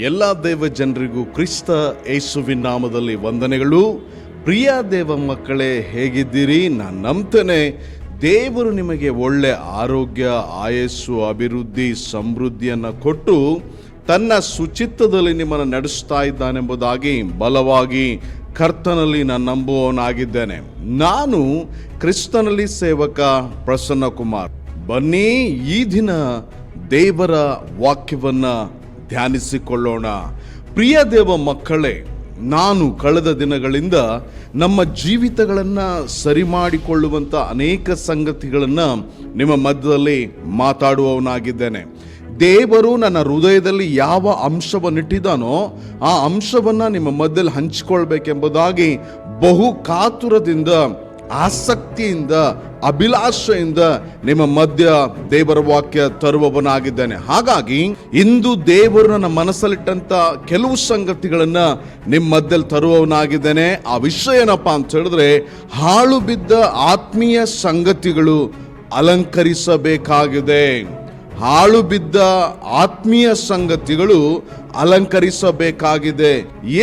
ಎಲ್ಲ ದೇವ ಜನರಿಗೂ ಕ್ರಿಸ್ತ ಯೇಸುವಿನ ನಾಮದಲ್ಲಿ ವಂದನೆಗಳು. ಪ್ರಿಯ ದೇವ ಮಕ್ಕಳೇ, ಹೇಗಿದ್ದೀರಿ? ನಾನು ನಂಬ್ತೇನೆ. ದೇವರು ನಿಮಗೆ ಒಳ್ಳೆ ಆರೋಗ್ಯ, ಆಯಸ್ಸು, ಅಭಿವೃದ್ಧಿ, ಸಮೃದ್ಧಿಯನ್ನು ಕೊಟ್ಟು ತನ್ನ ಶುಚಿತ್ವದಲ್ಲಿ ನಿಮ್ಮನ್ನು ನಡೆಸ್ತಾ ಇದ್ದಾನೆಂಬುದಾಗಿ ಬಲವಾಗಿ ಕರ್ತನಲ್ಲಿ ನಾನು ನಂಬುವವನಾಗಿದ್ದೇನೆ. ನಾನು ಕ್ರಿಸ್ತನಲ್ಲಿ ಸೇವಕ ಪ್ರಸನ್ನ ಕುಮಾರ್ ಬನ್ನಿ ಈ ದಿನ ದೇವರ ವಾಕ್ಯವನ್ನ ಧ್ಯಾನಿಸಿಕೊಳ್ಳೋಣ. ಪ್ರಿಯ ದೇವ ಮಕ್ಕಳೇ, ನಾನು ಕಳೆದ ದಿನಗಳಿಂದ ನಮ್ಮ ಜೀವಿತಗಳನ್ನು ಸರಿ ಮಾಡಿಕೊಳ್ಳುವಂಥ ಅನೇಕ ಸಂಗತಿಗಳನ್ನು ನಿಮ್ಮ ಮಧ್ಯದಲ್ಲಿ ಮಾತಾಡುವವನಾಗಿದ್ದೇನೆ. ದೇವರು ನನ್ನ ಹೃದಯದಲ್ಲಿ ಯಾವ ಅಂಶವನ್ನಿಟ್ಟಿದ್ದಾನೋ ಆ ಅಂಶವನ್ನು ನಿಮ್ಮ ಮಧ್ಯದಲ್ಲಿ ಹಂಚಿಕೊಳ್ಬೇಕೆಂಬುದಾಗಿ ಬಹು ಕಾತುರದಿಂದ ಆಸಕ್ತಿಯಿಂದ, ಅಭಿಲಾಷೆಯಿಂದ ನಿಮ್ಮ ಮಧ್ಯ ದೇವರ ವಾಕ್ಯ ತರುವವನಾಗಿದ್ದೇನೆ. ಹಾಗಾಗಿ ಇಂದು ದೇವರು ನನ್ನ ಮನಸ್ಸಲ್ಲಿಟ್ಟಂತ ಕೆಲವು ಸಂಗತಿಗಳನ್ನ ನಿಮ್ಮ ಮಧ್ಯದಲ್ಲಿ ತರುವವನಾಗಿದ್ದೇನೆ. ಆ ವಿಷಯ ಏನಪ್ಪಾ ಅಂತ ಹೇಳಿದ್ರೆ, ಹಾಳು ಬಿದ್ದ ಆತ್ಮೀಯ ಸಂಗತಿಗಳು ಅಲಂಕರಿಸಬೇಕಾಗಿದೆ. ಹಾಳು ಬಿದ್ದ ಆತ್ಮೀಯ ಸಂಗತಿಗಳು ಅಲಂಕರಿಸಬೇಕಾಗಿದೆ.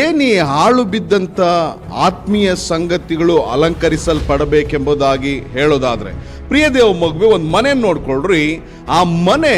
ಏನಿ ಹಾಳು ಬಿದ್ದಂತ ಆತ್ಮೀಯ ಸಂಗತಿಗಳು ಅಲಂಕರಿಸಲ್ಪಡಬೇಕೆಂಬುದಾಗಿ ಹೇಳೋದಾದ್ರೆ ಪ್ರಿಯ ದೇವ ಮಗುವೆ ಒಂದು ಮನೆ ನೋಡ್ಕೊಳ್ರಿ. ಆ ಮನೆ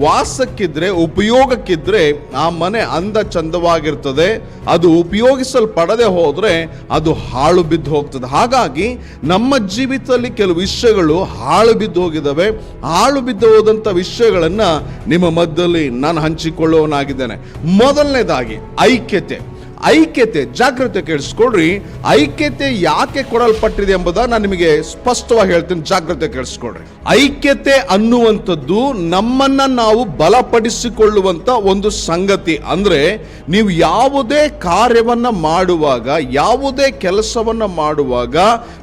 ವಾಸಕ್ಕಿದ್ರೆ, ಉಪಯೋಗಕ್ಕಿದ್ರೆ ಆ ಮನೆ ಅಂದ ಚಂದವಾಗಿರ್ತದೆ. ಅದು ಉಪಯೋಗಿಸಲ್ಪಡದೆ ಹೋದರೆ ಅದು ಹಾಳು ಬಿದ್ದು ಹೋಗ್ತದೆ. ಹಾಗಾಗಿ ನಮ್ಮ ಜೀವಿತದಲ್ಲಿ ಕೆಲವು ವಿಷಯಗಳು ಹಾಳು ಬಿದ್ದು ಹೋಗಿದ್ದಾವೆ. ಹಾಳು ಬಿದ್ದು ಹೋದಂಥ ವಿಷಯಗಳನ್ನ ನಿಮ್ಮ ಮಧ್ಯದಲ್ಲಿ ನಾನು ಹಂಚಿಕೊಳ್ಳುವವನಾಗಿದ್ದೇನೆ ಮೊದಲನೇದಾಗಿ, ಐಕ್ಯತೆ. ಐಕ್ಯತೆ, ಜಾಗ್ರತೆ ಕೇಳಿಸ್ಕೊಳ್ರಿ. ಐಕ್ಯತೆ ಯಾಕೆ ಕೊಡಲ್ಪಟ್ಟಿದೆ ಎಂಬುದನ್ನು ನಾನು ನಿಮಗೆ ಸ್ಪಷ್ಟವಾಗಿ ಹೇಳ್ತೀನಿ. ಜಾಗ್ರತೆ ಕೇಳಿಸ್ಕೊಳ್ರಿ. ಐಕ್ಯತೆ ಅನ್ನುವಂಥದ್ದು ನಮ್ಮನ್ನ ನಾವು ಬಲಪಡಿಸಿಕೊಳ್ಳುವಂತ ಒಂದು ಸಂಗತಿ. ಅಂದ್ರೆ ನೀವು ಯಾವುದೇ ಕಾರ್ಯವನ್ನ ಮಾಡುವಾಗ, ಯಾವುದೇ ಕೆಲಸವನ್ನ ಮಾಡುವಾಗ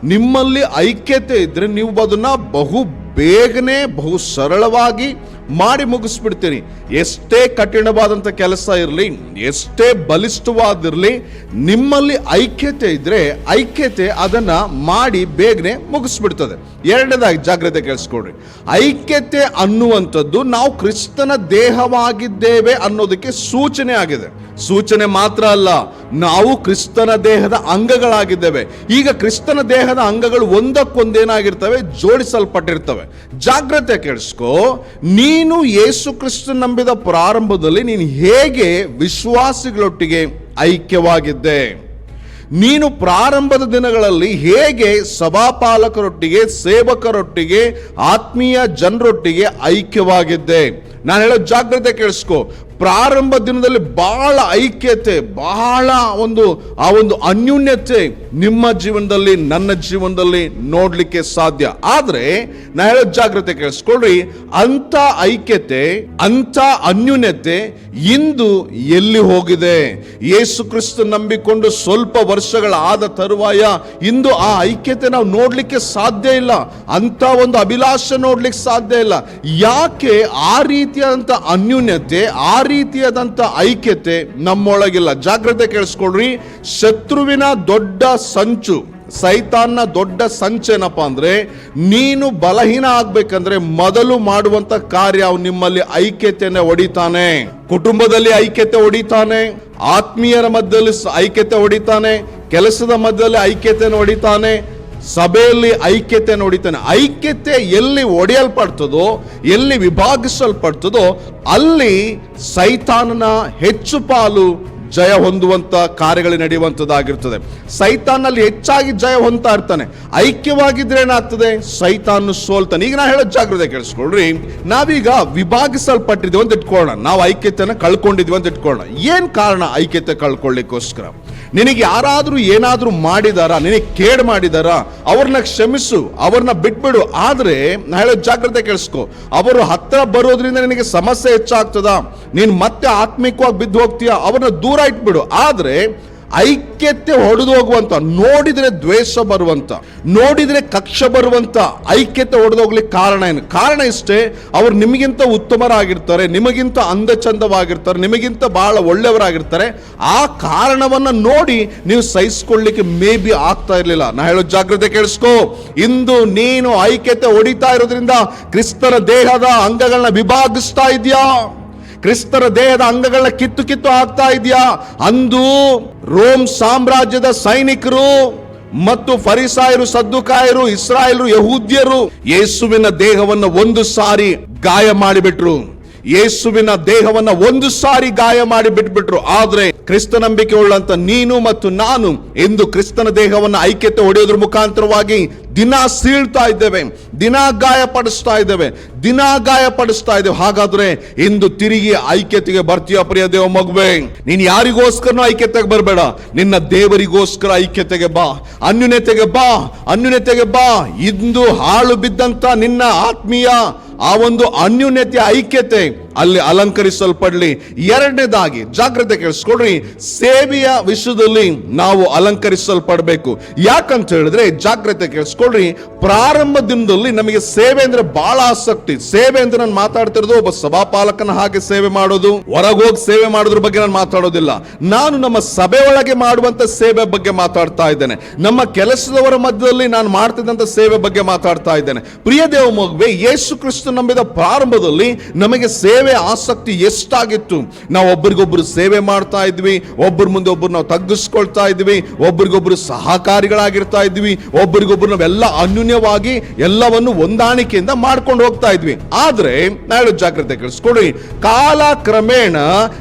ನಿಮ್ಮಲ್ಲಿ ಐಕ್ಯತೆ ಇದ್ರೆ ನೀವು ಅದನ್ನ ಬಹು ಬೇಗನೆ, ಬಹು ಸರಳವಾಗಿ ಮಾಡಿ ಮುಗಿಸ್ಬಿಡ್ತೀನಿ. ಎಷ್ಟೇ ಕಠಿಣವಾದಂಥ ಕೆಲಸ ಇರಲಿ, ಎಷ್ಟೇ ಬಲಿಷ್ಠವಾದಿರಲಿ, ನಿಮ್ಮಲ್ಲಿ ಐಕ್ಯತೆ ಇದ್ದರೆ ಐಕ್ಯತೆ ಅದನ್ನು ಮಾಡಿ ಬೇಗನೆ ಮುಗಿಸ್ಬಿಡ್ತದೆ. ಎರಡನೇದಾಗಿ ಜಾಗ್ರತೆ ಕೇಳಿಸ್ಕೊಡ್ರಿ ಐಕ್ಯತೆ ಅನ್ನುವಂಥದ್ದು ನಾವು ಕ್ರಿಸ್ತನ ದೇಹವಾಗಿದ್ದೇವೆ ಅನ್ನೋದಕ್ಕೆ ಸೂಚನೆ ಆಗಿದೆ. ಸೂಚನೆ ಮಾತ್ರ ಅಲ್ಲ, ನಾವು ಕ್ರಿಸ್ತನ ದೇಹದ ಅಂಗಗಳಾಗಿದ್ದೇವೆ. ಈಗ ಕ್ರಿಸ್ತನ ದೇಹದ ಅಂಗಗಳು ಒಂದಕ್ಕೊಂದೇನಾಗಿರ್ತವೆ? ಜೋಡಿಸಲ್ಪಟ್ಟಿರ್ತವೆ. ಜಾಗ್ರತೆ ಕೇಳಿಸ್ಕೋ, ನೀನು ಯೇಸು ಕ್ರಿಸ್ತ ನಂಬಿದ ಪ್ರಾರಂಭದಲ್ಲಿ ನೀನು ಹೇಗೆ ವಿಶ್ವಾಸಿಗಳೊಟ್ಟಿಗೆ ಐಕ್ಯವಾಗಿದ್ದೆ? ನೀನು ಪ್ರಾರಂಭದ ದಿನಗಳಲ್ಲಿ ಹೇಗೆ ಸಭಾಪಾಲಕರೊಟ್ಟಿಗೆ, ಸೇವಕರೊಟ್ಟಿಗೆ, ಆತ್ಮೀಯ ಜನರೊಟ್ಟಿಗೆ ಐಕ್ಯವಾಗಿದ್ದೆ? ನಾನು ಹೇಳೋ ಜಾಗ್ರತೆ ಕೇಳಿಸ್ಕೋ. ಪ್ರಾರಂಭ ದಿನದಲ್ಲಿ ಬಹಳ ಐಕ್ಯತೆ, ಬಹಳ ಒಂದು, ಆ ಒಂದು ಅನ್ಯೂನ್ಯತೆ ನಿಮ್ಮ ಜೀವನದಲ್ಲಿ, ನನ್ನ ಜೀವನದಲ್ಲಿ ನೋಡ್ಲಿಕ್ಕೆ ಸಾಧ್ಯ. ಆದ್ರೆ, ನಾ ಹೇಳೋ ಜಾಗ್ರತೆ ಕೇಳಿಸ್ಕೊಳ್ರಿ. ಅಂತ ಐಕ್ಯತೆ ಅಂತ ಅನ್ಯೂನ್ಯತೆ ಇಂದು ಎಲ್ಲಿ ಹೋಗಿದೆ? ಯೇಸು ಕ್ರಿಸ್ತ ನಂಬಿಕೊಂಡು ಸ್ವಲ್ಪ ವರ್ಷಗಳಾದ ತರುವಾಯ ಇಂದು ಆ ಐಕ್ಯತೆ ನಾವು ನೋಡ್ಲಿಕ್ಕೆ ಸಾಧ್ಯ ಇಲ್ಲ. ಅಂತ ಒಂದು ಅಭಿಲಾಷೆ ನೋಡ್ಲಿಕ್ಕೆ ಸಾಧ್ಯ ಇಲ್ಲ. ಯಾಕೆ ಆ ರೀತಿಯಾದಂಥ ಅನ್ಯೂನ್ಯತೆ, ಆ ರೀತಿಯಾದಂಥ ಐಕ್ಯತೆ ನಮ್ಮೊಳಗಿಲ್ಲ. ಜಾಗ್ರತೆ ಕೇಳಿಸ್ಕೊಳ್ರಿ. ಶತ್ರುವಿನ ದೊಡ್ಡ ಸಂಚು, ಸೈತಾನ್ನ ದೊಡ್ಡ ಸಂಚೇನಪ್ಪ ಅಂದರೆ, ನೀನು ಬಲಹೀನ ಆಗ್ಬೇಕಂದ್ರೆ ಮೊದಲು ಮಾಡುವಂತ ಕಾರ್ಯ ಅವ್ನು ನಿಮ್ಮಲ್ಲಿ ಐಕ್ಯತೆಯನ್ನ ಹೊಡಿತಾನೆ ಕುಟುಂಬದಲ್ಲಿ ಐಕ್ಯತೆ ಹೊಡಿತಾನೆ ಆತ್ಮೀಯರ ಮಧ್ಯದಲ್ಲಿ ಐಕ್ಯತೆ ಹೊಡಿತಾನೆ ಕೆಲಸದ ಮಧ್ಯದಲ್ಲಿ ಐಕ್ಯತೆಯನ್ನು ಹೊಡಿತಾನೆ ಸಭೆಯಲ್ಲಿ ಐಕ್ಯತೆ ನೋಡಿತಾನೆ ಐಕ್ಯತೆ ಎಲ್ಲಿ ಒಡೆಯಲ್ಪಡ್ತದೋ, ಎಲ್ಲಿ ವಿಭಾಗಿಸಲ್ಪಡ್ತದೋ, ಅಲ್ಲಿ ಸೈತಾನನ ಹೆಚ್ಚು ಪಾಲು ಜಯ ಹೊಂದುವಂತ ಕಾರ್ಯಗಳು ನಡೆಯುವಂಥದ್ದಾಗಿರ್ತದೆ ಸೈತಾನಲ್ಲಿ ಹೆಚ್ಚಾಗಿ ಜಯ ಹೊಂದ್ತಾ ಇರ್ತಾನೆ. ಐಕ್ಯವಾಗಿದ್ರೆ ಏನಾಗ್ತದೆ? ಸೈತಾನ್ ಸೋಲ್ತಾನೆ. ಈಗ ನಾ ಹೇಳೋ ಜಾಗ್ರತೆ ಕೇಳಿಸ್ಕೊಳ್ರಿ. ನಾವೀಗ ವಿಭಾಗಿಸಲ್ಪಟ್ಟಿದ್ದೀವಿ ಅಂತ ಇಟ್ಕೊಳ್ಳೋಣ. ನಾವು ಐಕ್ಯತೆನ ಕಳ್ಕೊಂಡಿದ್ವಿ ಅಂತ ಇಟ್ಕೊಳ್ಳೋಣ. ಏನ್ ಕಾರಣ ಐಕ್ಯತೆ ಕಳ್ಕೊಳ್ಳಿಕ್ಕೋಸ್ಕರ? ನಿನಗೆ ಯಾರಾದರೂ ಏನಾದರೂ ಮಾಡಿದಾರ, ನಿನಗೆ ಕೇಡ್ ಮಾಡಿದಾರ, ಅವ್ರನ್ನ ಕ್ಷಮಿಸು, ಅವ್ರನ್ನ ಬಿಟ್ಬಿಡು. ಆದರೆ, ನಾ ಹೇಳೋ ಜಾಗ್ರತೆ ಕೇಳಿಸ್ಕೊ. ಅವರು ಹತ್ತಿರ ಬರೋದ್ರಿಂದ ನಿನಗೆ ಸಮಸ್ಯೆ ಹೆಚ್ಚಾಗ್ತದ? ನೀನು ಮತ್ತೆ ಆತ್ಮಿಕವಾಗಿ ಬಿದ್ದು ಹೋಗ್ತೀಯ? ಅವ್ರನ್ನ ದೂರ ಇಟ್ಬಿಡು. ಆದ್ರೆ ಐಕ್ಯತೆ ಹೊಡೆದು ಹೋಗುವಂತ, ನೋಡಿದ್ರೆ ದ್ವೇಷ ಬರುವಂತ, ನೋಡಿದ್ರೆ ಕಕ್ಷ ಬರುವಂತ ಐಕ್ಯತೆ ಹೊಡೆದೋಗ್ಲಿಕ್ಕೆ ಕಾರಣ ಏನು? ಕಾರಣ ಇಷ್ಟೇ, ಅವ್ರು ನಿಮಗಿಂತ ಉತ್ತಮರಾಗಿರ್ತಾರೆ, ನಿಮಗಿಂತ ಅಂದ ಚಂದವಾಗಿರ್ತಾರೆ ನಿಮಗಿಂತ ಬಹಳ ಒಳ್ಳೆಯವರಾಗಿರ್ತಾರೆ. ಆ ಕಾರಣವನ್ನ ನೋಡಿ ನೀವು ಸಹಿಸ್ಕೊಳ್ಳಿಕ್ಕೆ ಮೇ ಬಿ ಆಗ್ತಾ ಇರಲಿಲ್ಲ. ನಾ ಹೇಳೋ ಜಾಗ್ರತೆ ಕೇಳಿಸ್ಕೋ. ಇಂದು ನೀನು ಐಕ್ಯತೆ ಹೊಡಿತಾ ಇರೋದ್ರಿಂದ ಕ್ರಿಸ್ತನ ದೇಹದ ಅಂಗಗಳನ್ನ ವಿಭಾಗಿಸ್ತಾ ಇದೆಯಾ? ಕ್ರಿಸ್ತರ ದೇಹದ ಅಂಗಗಳನ್ನ ಕಿತ್ತು ಕಿತ್ತು ಆಗ್ತಾ ಇದೆಯಾ? ಅಂದು ರೋಮ್ ಸಾಮ್ರಾಜ್ಯದ ಸೈನಿಕರು ಮತ್ತು ಫರಿಸಾಯರು, ಸದ್ದುಕಾಯರು, ಇಸ್ರಾಯೇಲರು, ಯಹೂದ್ಯರು ಯೇಸುವಿನ ದೇಹವನ್ನು ಒಂದು ಸಾರಿ ಗಾಯ ಮಾಡಿಬಿಟ್ರು. ಯೇಸುವಿನ ದೇಹವನ್ನ ಒಂದು ಸಾರಿ ಗಾಯ ಮಾಡಿ ಬಿಟ್ಬಿಟ್ರು. ಆದ್ರೆ ಕ್ರಿಸ್ತ ನಂಬಿಕೆ ಉಳ್ಳಂತ ನೀನು ಮತ್ತು ನಾನು ಎಂದು ಕ್ರಿಸ್ತನ ದೇಹವನ್ನ ಐಕ್ಯತೆ ಹೊಡೆಯೋದ್ರ ಮುಖಾಂತರವಾಗಿ ದಿನ ಸೀಳ್ತಾ ಇದ್ದೇವೆ. ದಿನ ಗಾಯಪಡಿಸ್ತಾ ಇದ್ದೇವೆ. ದಿನ ಗಾಯಪಡಿಸ್ತಾ ಇದ್ದೇವೆ. ಹಾಗಾದ್ರೆ ಇಂದು ತಿರುಗಿ ಐಕ್ಯತೆಗೆ ಬರ್ತೀಯ ಪ್ರಿಯ ದೇವ ಮಗುವೆ? ನೀನು ಯಾರಿಗೋಸ್ಕರನೂ ಐಕ್ಯತೆಗೆ ಬರಬೇಡ. ನಿನ್ನ ದೇವರಿಗೋಸ್ಕರ ಐಕ್ಯತೆಗೆ ಬಾ. ಅನ್ಯುನ್ಯತೆಗೆ ಬಾ. ಅನ್ಯುನ್ಯತೆಗೆ ಬಾ. ಇಂದು ಹಾಳು ಬಿದ್ದಂತ ನಿನ್ನ ಆತ್ಮೀಯ ಆ ಒಂದು ಅನ್ಯೂನ್ಯತೆ ಐಕ್ಯತೆ ಅಲ್ಲಿ ಅಲಂಕರಿಸಲ್ಪಡಲಿ. ಎರಡನೇದಾಗಿ ಜಾಗ್ರತೆ ಕೇಳಿಸ್ಕೊಡ್ರಿ. ಸೇವೆಯ ವಿಷಯದಲ್ಲಿ ನಾವು ಅಲಂಕರಿಸಲ್ಪಡಬೇಕು. ಯಾಕಂತ ಹೇಳಿದ್ರೆ ಜಾಗ್ರತೆ ಕೇಳಿಸ್ಕೊಡ್ರಿ. ಪ್ರಾರಂಭ ದಿನದಲ್ಲಿ ನಮಗೆ ಸೇವೆ ಅಂದ್ರೆ ಬಹಳ ಆಸಕ್ತಿ. ಸೇವೆ ಅಂತ ನಾನು ಮಾತಾಡ್ತಿರೋದು ಒಬ್ಬ ಸಭಾಪಾಲಕನ ಹಾಗೆ ಸೇವೆ ಮಾಡೋದು. ಹೊರಗೋಗಿ ಸೇವೆ ಮಾಡೋದ್ರ ಬಗ್ಗೆ ನಾನು ಮಾತಾಡೋದಿಲ್ಲ. ನಾನು ನಮ್ಮ ಸಭೆ ಒಳಗೆ ಮಾಡುವಂತ ಸೇವೆ ಬಗ್ಗೆ ಮಾತಾಡ್ತಾ ಇದ್ದೇನೆ. ನಮ್ಮ ಕೆಲಸದವರ ಮಧ್ಯದಲ್ಲಿ ನಾನು ಮಾಡ್ತಿದ್ದಂತ ಸೇವೆ ಬಗ್ಗೆ ಮಾತಾಡ್ತಾ ಇದ್ದೇನೆ. ಪ್ರಿಯ ದೇವ ಮಗುವೆ, ಯೇಸು ನಂಬಿದ ಪ್ರಾರಂಭದಲ್ಲಿ ನಮಗೆ ಸೇವೆ ಆಸಕ್ತಿ ಎಷ್ಟಾಗಿತ್ತು? ನಾವು ಒಬ್ಬರಿಗೊಬ್ಬರು ಸೇವೆ ಮಾಡ್ತಾ ಇದ್ವಿ ಒಬ್ಬರ ಮುಂದೆ ಒಬ್ಬರು ನಾವು ತಗ್ಗಿಸ್ಕೊಳ್ತಾ ಇದ್ವಿ ಒಬ್ಬರಿಗೊಬ್ಬರು ಸಹಕಾರಿಗಳಾಗಿರ್ತಾ ಇದ್ವಿ ಒಬ್ಬರಿಗೊಬ್ಬರು ನಾವೆಲ್ಲ ಅನ್ಯೂನ್ಯವಾಗಿ ಎಲ್ಲವನ್ನು ಹೊಂದಾಣಿಕೆಯಿಂದ ಮಾಡ್ಕೊಂಡು ಹೋಗ್ತಾ ಇದ್ವಿ. ಆದ್ರೆ ನಾಳೆ ಜಾಗ್ರತೆ ಕಳಿಸ್ಕೊಡ್ರಿ ಕಾಲ ಕ್ರಮೇಣ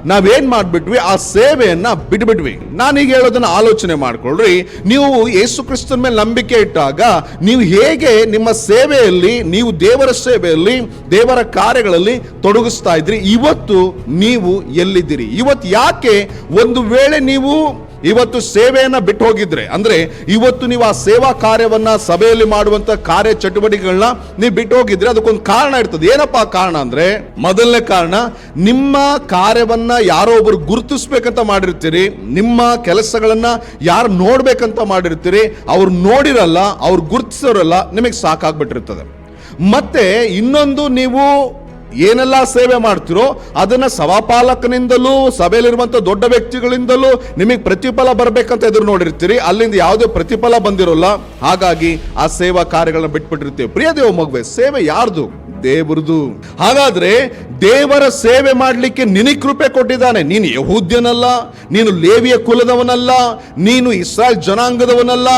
ನಾವೇನ್ ಮಾಡ್ಬಿಟ್ವಿ? ಆ ಸೇವೆಯನ್ನ ಬಿಟ್ಬಿಟ್ವಿ. ನಾನೀಗ ಹೇಳೋದನ್ನ ಆಲೋಚನೆ ಮಾಡ್ಕೊಳ್ರಿ. ನೀವು ಯೇಸು ಕ್ರಿಸ್ತನ ಮೇಲೆ ನಂಬಿಕೆ ಇಟ್ಟಾಗ ನೀವು ಹೇಗೆ ನಿಮ್ಮ ಸೇವೆಯಲ್ಲಿ, ನೀವು ದೇವರ ಸೇವೆಯಲ್ಲಿ ದೇವರ ಕಾರ್ಯಗಳಲ್ಲಿ ತೊಡಗಿಸ್ತಾ ಇದ್ರಿ. ಇವತ್ತು ನೀವು ಎಲ್ಲಿದ್ದೀರಿ? ಇವತ್ತು ಯಾಕೆ ಒಂದು ವೇಳೆ ನೀವು ಇವತ್ತು ಸೇವೆಯನ್ನು ಬಿಟ್ಟು ಹೋಗಿದ್ರೆ ಅಂದ್ರೆ ಇವತ್ತು ನೀವು ಆ ಸೇವಾ ಕಾರ್ಯವನ್ನ ಸಭೆಯಲ್ಲಿ ಮಾಡುವಂತ ಕಾರ್ಯ ಚಟುವಟಿಕೆಗಳನ್ನ ನೀವು ಬಿಟ್ಟು ಹೋಗಿದ್ರೆ ಅದಕ್ಕೊಂದು ಕಾರಣ ಇರ್ತದೆ. ಏನಪ್ಪಾ ಕಾರಣ ಅಂದ್ರೆ, ಮೊದಲನೇ ಕಾರಣ, ನಿಮ್ಮ ಕಾರ್ಯವನ್ನ ಯಾರೋ ಒಬ್ಬರು ಗುರುತಿಸ್ಬೇಕಂತ ಮಾಡಿರ್ತೀರಿ, ನಿಮ್ಮ ಕೆಲಸಗಳನ್ನ ಯಾರು ನೋಡ್ಬೇಕಂತ ಮಾಡಿರ್ತೀರಿ, ಅವ್ರು ನೋಡಿರಲ್ಲ, ಅವ್ರು ಗುರುತಿಸೋರಲ್ಲ, ನಿಮಗೆ ಸಾಕಾಗ್ಬಿಟ್ಟಿರ್ತದೆ. ಮತ್ತೆ ಇನ್ನೊಂದು ನೀವು ಏನೆಲ್ಲ ಸೇವೆ ಮಾಡ್ತಿರೋ ಅದನ್ನ ಸಭಾಪಾಲಕನಿಂದಲೂ ಸಭೆಯಲ್ಲಿರುವಂಥ ದೊಡ್ಡ ವ್ಯಕ್ತಿಗಳಿಂದಲೂ ನಿಮಗೆ ಪ್ರತಿಫಲ ಬರಬೇಕಂತ ಎದುರು ನೋಡಿರ್ತೀರಿ. ಅಲ್ಲಿಂದ ಯಾವುದೇ ಪ್ರತಿಫಲ ಬಂದಿರೋಲ್ಲ. ಹಾಗಾಗಿ ಆ ಸೇವಾ ಕಾರ್ಯಗಳನ್ನ ಬಿಟ್ಬಿಟ್ಟಿರ್ತೀವಿ. ಪ್ರಿಯ ದೇವ ಮಗುವೆ, ಸೇವೆ ಯಾರ್ದು? ದೇವರದು. ಹಾಗಾದ್ರೆ ದೇವರ ಸೇವೆ ಮಾಡಲಿಕ್ಕೆ ನಿನಗೆ ಕೃಪೆ ಕೊಟ್ಟಿದ್ದಾನೆ. ನೀನು ಯಹೂದ್ಯನಲ್ಲ, ನೀನು ಲೇವಿಯ ಕುಲದವನಲ್ಲ, ನೀನು ಇಸ್ರಾಯಲ್ ಜನಾಂಗದವನಲ್ಲ.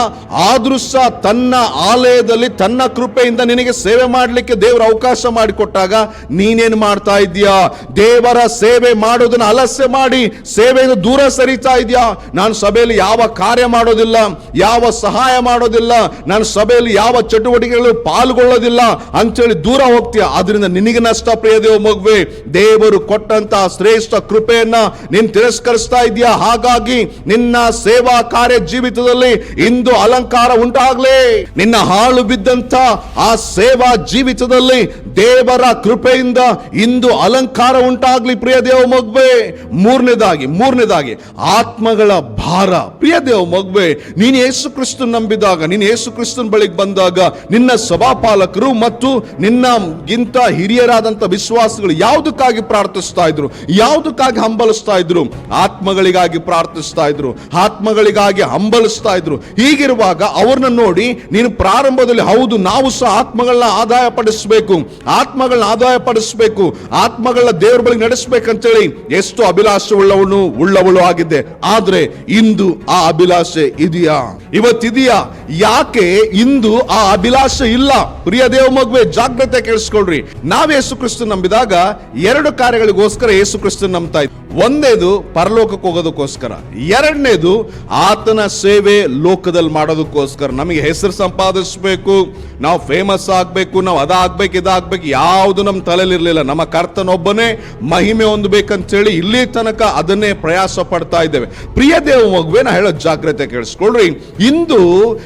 ಆದ್ರೂ ಸಹ ತನ್ನ ಆಲಯದಲ್ಲಿ ತನ್ನ ಕೃಪೆಯಿಂದ ನಿನಗೆ ಸೇವೆ ಮಾಡಲಿಕ್ಕೆ ದೇವರ ಅವಕಾಶ ಮಾಡಿಕೊಟ್ಟಾಗ ನೀನೇನು ಮಾಡ್ತಾ ಇದ್ದೀಯಾ? ದೇವರ ಸೇವೆ ಮಾಡೋದನ್ನ ಅಲಸ್ಯ ಮಾಡಿ, ಸೇವೆಯಿಂದ ದೂರ ಸರಿತಾ ಇದೆಯಾ ನಾನು ಸಭೆಯಲ್ಲಿ ಯಾವ ಕಾರ್ಯ ಮಾಡೋದಿಲ್ಲ, ಯಾವ ಸಹಾಯ ಮಾಡೋದಿಲ್ಲ, ನಾನು ಸಭೆಯಲ್ಲಿ ಯಾವ ಚಟುವಟಿಕೆಗಳು ಪಾಲ್ಗೊಳ್ಳೋದಿಲ್ಲ ಅಂತೇಳಿ ದೂರ ಹೋಗ್ತೀಯ ಆದ್ರಿಂದ ನಿನಗೆ ನಷ್ಟ ಪ್ರಿಯ ದೇವ ಮಗುವೆ. ದೇವರು ಕೊಟ್ಟಂತ ಶ್ರೇಷ್ಠ ಕೃಪೆಯನ್ನ ನೀನ್ ತಿರಸ್ಕರಿಸ್ತಾ ಇದೆಯಾ ಹಾಗಾಗಿ ನಿನ್ನ ಸೇವಾ ಕಾರ್ಯ ಜೀವಿತದಲ್ಲಿ ಇಂದು ಅಲಂಕಾರ ಉಂಟಾಗ್ಲಿ. ನಿನ್ನ ಹಾಳು ಬಿದ್ದಂತ ಆ ಸೇವಾ ಜೀವಿತದಲ್ಲಿ ದೇವರ ಕೃಪೆಯಿಂದ ಇಂದು ಅಲಂಕಾರ ಉಂಟಾಗ್ಲಿ ಪ್ರಿಯ ದೇವ ಮಗುವೆ ಮೂರನೇದಾಗಿ ಮೂರನೇದಾಗಿ. ಆತ್ಮಗಳ ಭಾರ. ಪ್ರಿಯ ದೇವ ಮಗುವೆ ನೀನು ಯೇಸು ಕ್ರಿಸ್ತನ್ ನಂಬಿದಾಗ, ನೀನು ಯೇಸು ಕ್ರಿಸ್ತನ್ ಬಳಿಗೆ ಬಂದಾಗ ನಿನ್ನ ಸಭಾಪಾಲಕರು ಮತ್ತು ನಿನ್ನಗಿಂತ ಹಿರಿಯರಾದಂತ ವಿಶ್ವಾಸಗಳು ಯಾವುದಕ್ಕಾಗಿ ಪ್ರಾರ್ಥಿಸ್ತಾ ಇದ್ರು? ಯಾವುದಕ್ಕಾಗಿ ಹಂಬಲಿಸ್ತಾ ಇದ್ರು? ಆತ್ಮಗಳಿಗಾಗಿ ಪ್ರಾರ್ಥಿಸ್ತಾ ಇದ್ರು. ಆತ್ಮಗಳಿಗಾಗಿ ಹಂಬಲಿಸ್ತಾ ಇದ್ರು. ಹೀಗಿರುವಾಗ ಅವ್ರನ್ನ ನೋಡಿ ನೀನು ಪ್ರಾರಂಭದಲ್ಲಿ ಹೌದು, ನಾವು ಸಹ ಆತ್ಮಗಳನ್ನ ಆದಾಯ ಪಡಿಸಬೇಕು ಆತ್ಮಗಳನ್ನ ಆದಾಯ ಪಡಿಸಬೇಕು ಆತ್ಮಗಳನ್ನ ದೇವ್ರ ಬಳಿ ನಡೆಸಬೇಕಂತೇಳಿ ಎಷ್ಟು ಅಭಿಲಾಷೆ ಉಳ್ಳವನು, ಉಳ್ಳವಳು ಆಗಿದ್ದೆ. ಆದ್ರೆ ಇಂದು ಆ ಅಭಿಲಾಷೆ ಇದೆಯಾ? ಇವತ್ತಿದೆಯಾ? ಯಾಕೆ ಇಂದು ಆ ಅಭಿಲಾಷೆ ಇಲ್ಲ? ಪ್ರಿಯ ದೇವ ಮಗುವೆ, ಜಾಗ್ರತೆ ಕೇಳಿಸ್ಕೊಳ್ರಿ. ನಾವ್ ಯೇಸು ಕ್ರಿಸ್ತು ನಂಬಿದಾಗ ಎರಡು ಕಾರ್ಯಗಳಿಗೋಸ್ಕರ ಯೇಸು ಕ್ರಿಸ್ತು ನಂಬ್ತಾ ಇದ್ವಿ. ಒಂದೇದು ಪರಲೋಕಕ್ಕೆ ಹೋಗೋದಕ್ಕೋಸ್ಕರ, ಎರಡನೇದು ಆತನ ಸೇವೆ ಲೋಕದಲ್ಲಿ ಮಾಡೋದಕ್ಕೋಸ್ಕರ ನಮಗೆ ಹೆಸರು ಸಂಪಾದಿಸಬೇಕು, ನಾವು ಫೇಮಸ್ ಆಗಬೇಕು, ನಾವು ಅದಾಗಬೇಕು, ಇದಾಗಬೇಕು, ಯಾವುದು ನಮ್ಮ ತಲೆಯಲ್ಲಿರಲಿಲ್ಲ. ನಮ್ಮ ಕರ್ತನೊಬ್ಬನೇ ಮಹಿಮೆ ಹೊಂದಬೇಕಂತೇಳಿ ಇಲ್ಲಿ ತನಕ ಅದನ್ನೇ ಪ್ರಯಾಸ ಪಡ್ತಾ ಇದ್ದೇವೆ. ಪ್ರಿಯ ದೇವ ಮಗುವೆ, ನಾ ಹೇಳೋ ಜಾಗ್ರತೆ ಕೇಳಿಸ್ಕೊಳ್ರಿ. ಇಂದು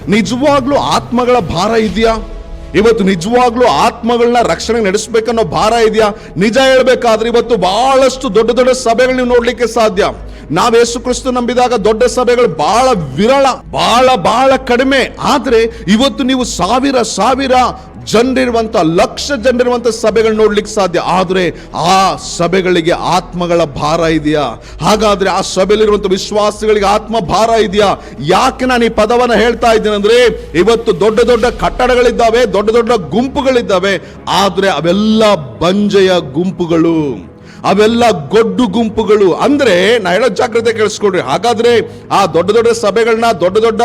ನಿಜವಾಗ್ಲೂ ಆತ್ಮಗಳ ಭಾರ ಇದೆಯಾ? ಇವತ್ತು ನಿಜವಾಗ್ಲೂ ಆತ್ಮಗಳನ್ನ ರಕ್ಷಣೆ ನಡೆಸಬೇಕನ್ನೋ ಭಾರ ಇದೆಯಾ? ನಿಜ ಹೇಳ್ಬೇಕಾದ್ರೆ ಇವತ್ತು ಬಹಳಷ್ಟು ದೊಡ್ಡ ದೊಡ್ಡ ಸಭೆಗಳು ನೀವು ನೋಡ್ಲಿಕ್ಕೆ ಸಾಧ್ಯ. ನಾವ್ ಯೇಸು ಕ್ರಿಸ್ತು ನಂಬಿದಾಗ ದೊಡ್ಡ ಸಭೆಗಳು ಬಹಳ ವಿರಳ, ಬಹಳ ಬಹಳ ಕಡಿಮೆ. ಆದ್ರೆ ಇವತ್ತು ನೀವು ಸಾವಿರ ಸಾವಿರ ಜನರಿರುವಂತ ಲಕ್ಷ ಜನರಿರುವಂತ ಸಭೆಗಳು ನೋಡ್ಲಿಕ್ಕೆ ಸಾಧ್ಯ. ಆದರೆ ಆ ಸಭೆಗಳಿಗೆ ಆತ್ಮಗಳ ಭಾರ ಇದೆಯಾ? ಹಾಗಾದ್ರೆ ಆ ಸಭೆಯಲ್ಲಿರುವಂತ ವಿಶ್ವಾಸಿಗಳಿಗೆ ಆತ್ಮ ಭಾರ ಇದೆಯಾ? ಯಾಕೆ ನಾನು ಈ ಪದವನ್ನು ಹೇಳ್ತಾ ಇದ್ದೀನಿ ಅಂದ್ರೆ, ಇವತ್ತು ದೊಡ್ಡ ದೊಡ್ಡ ಕಟ್ಟಡಗಳಿದ್ದಾವೆ, ದೊಡ್ಡ ದೊಡ್ಡ ಗುಂಪುಗಳಿದ್ದಾವೆ, ಆದ್ರೆ ಅವೆಲ್ಲ ಬಂಜೆಯ ಗುಂಪುಗಳು. ಅವೆಲ್ಲ ಗೊಡ್ಡು ಗುಂಪುಗಳು. ಅಂದ್ರೆ ನಾ ಹೇಳೋ ಜಾಗ್ರತೆ ಕೇಳಿಸ್ಕೊಡ್ರಿ ಹಾಗಾದ್ರೆ ಆ ದೊಡ್ಡ ದೊಡ್ಡ ಸಭೆಗಳನ್ನ ದೊಡ್ಡ ದೊಡ್ಡ,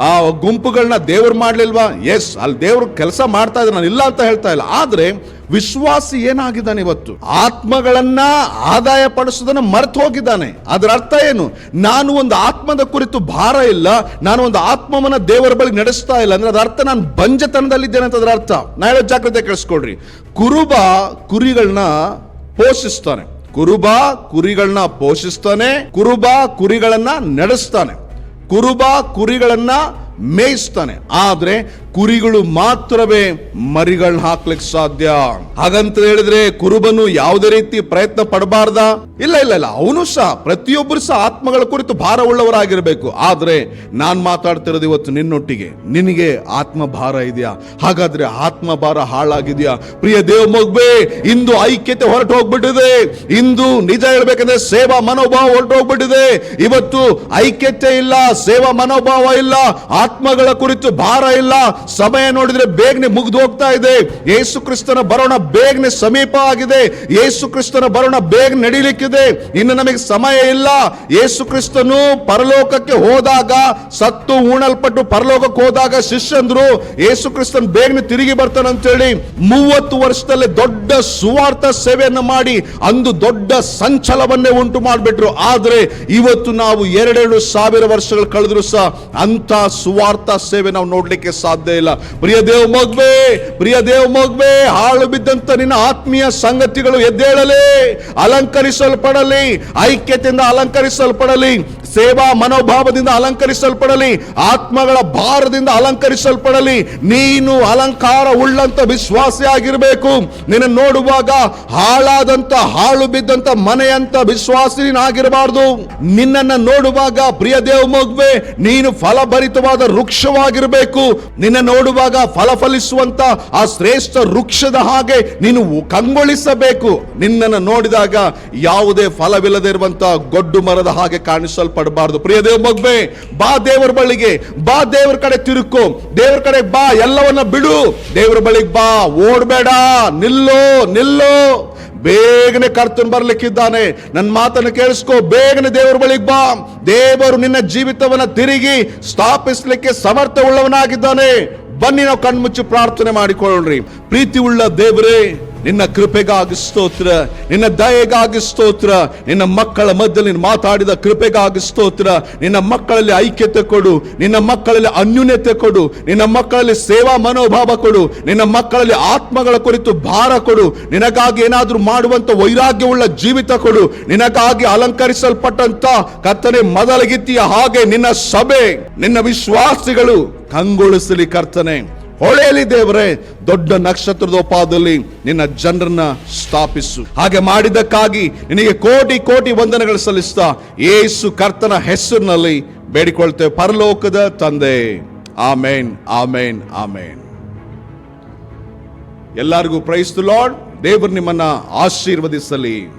ಆ ಗುಂಪುಗಳನ್ನ ದೇವ್ರು ಮಾಡ್ಲಿಲ್ವಾ? ಎಸ್ ಅಲ್ಲಿ ದೇವ್ರ ಕೆಲಸ ಮಾಡ್ತಾ ಇದ್ದಾರೆ ನಾನು ಇಲ್ಲ ಅಂತ ಹೇಳ್ತಾ ಇಲ್ಲ. ಆದ್ರೆ ವಿಶ್ವಾಸಿ ಏನಾಗಿದ್ದಾನೆ ಇವತ್ತು? ಆತ್ಮಗಳನ್ನ ಆದಾಯ ಪಡಿಸೋದನ್ನ ಮರೆತು ಹೋಗಿದ್ದಾನೆ. ಅದರ ಅರ್ಥ ಏನು? ನಾನು ಒಂದು ಆತ್ಮದ ಕುರಿತು ಭಾರ ಇಲ್ಲ. ನಾನು ಒಂದು ಆತ್ಮವನ್ನ ದೇವರ ಬಳಿ ನಡೆಸ್ತಾ ಇಲ್ಲ. ಅಂದ್ರೆ ಅದರ ಅರ್ಥ ನಾನು ಬಂಜತನದಲ್ಲಿದ್ದೇನೆ ಅಂತ ಅದರ ಅರ್ಥ. ನಾ ಹೇಳೋ ಜಾಗ್ರತೆ ಕೇಳಿಸ್ಕೊಡ್ರಿ ಕುರುಬ ಕುರಿಗಳನ್ನ ಪೋಷಿಸ್ತಾನೆ. ಕುರುಬ ಕುರಿಗಳನ್ನ ಪೋಷಿಸ್ತಾನೆ ಕುರುಬ ಕುರಿಗಳನ್ನ ನಡೆಸ್ತಾನೆ. ಕುರುಬ ಕುರಿಗಳನ್ನ ಮೇಯಿಸ್ತಾನೆ. ಆದ್ರೆ ಕುರಿಗಳು ಮಾತ್ರವೇ ಮರಿಗಳನ್ನ ಹಾಕ್ಲಿಕ್ಕೆ ಸಾಧ್ಯ. ಹಾಗಂತ ಹೇಳಿದ್ರೆ ಕುರುಬನು ಯಾವುದೇ ರೀತಿ ಪ್ರಯತ್ನ ಪಡಬಾರ್ದ? ಇಲ್ಲ ಇಲ್ಲ ಇಲ್ಲ. ಅವನು ಸಹ ಪ್ರತಿಯೊಬ್ಬರು ಸಹ ಆತ್ಮಗಳ ಕುರಿತು ಭಾರ ಉಳ್ಳವರಾಗಿರ್ಬೇಕು ಆದ್ರೆ ನಾನ್ ಮಾತಾಡ್ತಿರೋದು ಇವತ್ತು ನಿನ್ನೊಟ್ಟಿಗೆ. ನಿನಗೆ ಆತ್ಮ ಭಾರ ಇದೆಯಾ? ಹಾಗಾದ್ರೆ ಆತ್ಮ ಭಾರ ಹಾಳಾಗಿದೆಯಾ? ಪ್ರಿಯ ದೇವ ಮಗ್ಬೆ ಇಂದು ಐಕ್ಯತೆ ಹೊರಟು ಹೋಗ್ಬಿಟ್ಟಿದೆ ಇಂದು ನಿಜ ಹೇಳ್ಬೇಕಂದ್ರೆ ಸೇವಾ ಮನೋಭಾವ ಹೊರಟು ಹೋಗ್ಬಿಟ್ಟಿದೆ ಇವತ್ತು ಐಕ್ಯತೆ ಇಲ್ಲ, ಸೇವಾ ಮನೋಭಾವ ಇಲ್ಲ, ಆತ್ಮಗಳ ಕುರಿತು ಭಾರ ಇಲ್ಲ ಸಮಯ ನೋಡಿದ್ರೆ ಬೇಗನೆ ಮುಗಿದು ಹೋಗ್ತಾ ಇದೆ. ಯೇಸು ಕ್ರಿಸ್ತನ ಬರೋಣ ಬೇಗನೆ ಸಮೀಪ ಆಗಿದೆ. ಯೇಸು ಕ್ರಿಸ್ತನ ಬರೋಣ ಬೇಗ ನಡೀಲಿಕ್ಕಿದೆ. ಇನ್ನು ನಮಗೆ ಸಮಯ ಇಲ್ಲ. ಯೇಸು ಕ್ರಿಸ್ತನು ಪರಲೋಕಕ್ಕೆ ಹೋದಾಗ, ಸತ್ತು ಉಣಲ್ಪಟ್ಟು ಪರಲೋಕಕ್ಕೆ ಹೋದಾಗ ಶಿಷ್ಯಂದ್ರು ಯೇಸು ಕ್ರಿಸ್ತನ್ ಬೇಗನೆ ತಿರುಗಿ ಬರ್ತಾನೆ ಅಂತೇಳಿ ಮೂವತ್ತು ವರ್ಷದಲ್ಲಿ ದೊಡ್ಡ ಸುವಾರ್ಥ ಸೇವೆಯನ್ನು ಮಾಡಿ ಅಂದು ದೊಡ್ಡ ಸಂಚಲವನ್ನೇ ಉಂಟು ಮಾಡಿಬಿಟ್ರು. ಆದ್ರೆ ಇವತ್ತು ನಾವು ಎರಡೆರಡು ಸಾವಿರ ವರ್ಷಗಳು ಕಳೆದ್ರು ಸಹ ಅಂತ ಸುವಾರ್ಥ ಸೇವೆ ನಾವು ನೋಡ್ಲಿಕ್ಕೆ ಸಾಧ್ಯ ಇಲ್ಲ. ಪ್ರಿಯ ದೇವ್ ಮಗ್ಬೆ ಪ್ರಿಯ ದೇವ್ ಮಗ್ಬೆ ಹಾಳು ಬಿದ್ದಂತ ನಿನ್ನ ಆತ್ಮೀಯ ಸಂಗತಿಗಳು ಎದ್ದೇಳಲಿ, ಅಲಂಕರಿಸಲ್ಪಡಲಿ, ಐಕ್ಯತೆಯಿಂದ ಅಲಂಕರಿಸಲ್ಪಡಲಿ. ಸೇವಾ ಮನೋಭಾವದಿಂದ ಅಲಂಕರಿಸಲ್ಪಡಲಿ, ಆತ್ಮಗಳ ಭಾರದಿಂದ ಅಲಂಕರಿಸಲ್ಪಡಲಿ, ನೀನು ಅಲಂಕಾರ ಉಳ್ಳಂತ ವಿಶ್ವಾಸಿ ಆಗಿರಬೇಕು ನಿನ್ನ ನೋಡುವಾಗ ಹಾಳಾದಂತ, ಹಾಳು ಬಿದ್ದಂತ ಮನೆಯಂತ ವಿಶ್ವಾಸಿ ನಿನ್ನನ್ನ ನೋಡುವಾಗ ಪ್ರಿಯ ದೇವ ಮಗುವೆ, ನೀನು ಫಲಭರಿತವಾದ ವೃಕ್ಷವಾಗಿರಬೇಕು. ನಿನ್ನ ನೋಡುವಾಗ ಫಲ ಫಲಿಸುವಂತ ಆ ಶ್ರೇಷ್ಠ ವೃಕ್ಷದ ಹಾಗೆ ನೀನು ಕಂಗೊಳಿಸಬೇಕು. ನಿನ್ನನ್ನು ನೋಡಿದಾಗ ಯಾವುದೇ ಫಲವಿಲ್ಲದೆ ಇರುವಂತ ಗೊಡ್ಡು ಮರದ ಹಾಗೆ ಕಾಣಿಸಲ್ಪಡಬಾರದು ಪ್ರಿಯ ದೇವ ಮಗ್ಬೆ, ಬಾ ದೇವರ ಬಳಿಗೆ ಬಾ ದೇವರ ಕಡೆ ತಿರುಕು ದೇವರ ಕಡೆ ಬಾ, ಎಲ್ಲವನ್ನ ಬಿಡು. ದೇವರ ಬಳಿಗೆ ಬಾ, ಓಡ್ಬೇಡ, ನಿಲ್ಲೋ ನಿಲ್ಲೋ. ಬೇಗನೆ ಕರ್ತನ್ ಬರ್ಲಿಕ್ಕಿದ್ದಾನೆ. ನನ್ನ ಮಾತನ್ನು ಕೇಳಿಸ್ಕೋ, ಬೇಗನೆ ದೇವರ ಬಳಿಗೆ ಬಾ. ದೇವರು ನಿನ್ನ ಜೀವಿತವನ್ನ ತಿರುಗಿ ಸ್ಥಾಪಿಸಲಿಕ್ಕೆ ಸಮರ್ಥ ಉಳ್ಳವನಾಗಿದ್ದಾನೆ ಬನ್ನಿ ನಾವು ಕಣ್ಮುಚ್ಚಿ ಪ್ರಾರ್ಥನೆ ಮಾಡಿಕೊಳ್ಳ್ರಿ. ಪ್ರೀತಿ ಉಳ್ಳ ದೇವರೇ ನಿನ್ನ ಕೃಪೆಗಾಗಿ ಸ್ತೋತ್ರ, ನಿನ್ನ ದಯೆಗಾಗಿ ಸ್ತೋತ್ರ, ನಿನ್ನ ಮಕ್ಕಳ ಮಧ್ಯದಲ್ಲಿ ನೀನು ಮಾತಾಡಿದ ಕೃಪೆಗಾಗಿ ಸ್ತೋತ್ರ, ನಿನ್ನ ಮಕ್ಕಳಲ್ಲಿ ಐಕ್ಯತೆ ಕೊಡು, ನಿನ್ನ ಮಕ್ಕಳಲ್ಲಿ ಅನ್ಯೂನ್ಯತೆ ಕೊಡು, ನಿನ್ನ ಮಕ್ಕಳಲ್ಲಿ ಸೇವಾ ಮನೋಭಾವ ಕೊಡು, ನಿನ್ನ ಮಕ್ಕಳಲ್ಲಿ ಆತ್ಮಗಳ ಕುರಿತು ಭಾರ ಕೊಡು, ನಿನಗಾಗಿ ಏನಾದರೂ ಮಾಡುವಂತ ವೈರಾಗ್ಯವುಳ್ಳ ಜೀವಿತ ಕೊಡು, ನಿನಗಾಗಿ ಅಲಂಕರಿಸಲ್ಪಟ್ಟಂತ ಕರ್ತನೆ ಮೊದಲಗಿತ್ತಿಯ ಹಾಗೆ ನಿನ್ನ ಸಭೆ, ನಿನ್ನ ವಿಶ್ವಾಸಿಗಳು ಕಂಗೊಳಿಸಲಿ ಕರ್ತನೆ. ಹೊಳೆಯಲಿ ದೇವರೇ, ದೊಡ್ಡ ನಕ್ಷತ್ರದೋಪಾದಲ್ಲಿ ನಿನ್ನ ಜನರನ್ನ ಸ್ಥಾಪಿಸು. ಹಾಗೆ ಮಾಡಿದ್ದಕ್ಕಾಗಿ ನಿನಗೆ ಕೋಟಿ ಕೋಟಿ ವಂದನೆಗಳು ಸಲ್ಲಿಸ್ತಾ ಏಸು ಕರ್ತನ ಹೆಸರಿನಲ್ಲಿ ಬೇಡಿಕೊಳ್ತೇವೆ. ಪರಲೋಕದ ತಂದೆ. ಆಮೇನ್ ಆಮೇನ್ ಆಮೇನ್. ಎಲ್ಲರಿಗೂ ಪ್ರೈಸ್ ಲಾರ್ಡ್ ದೇವರು ನಿಮ್ಮನ್ನ ಆಶೀರ್ವದಿಸಲಿ.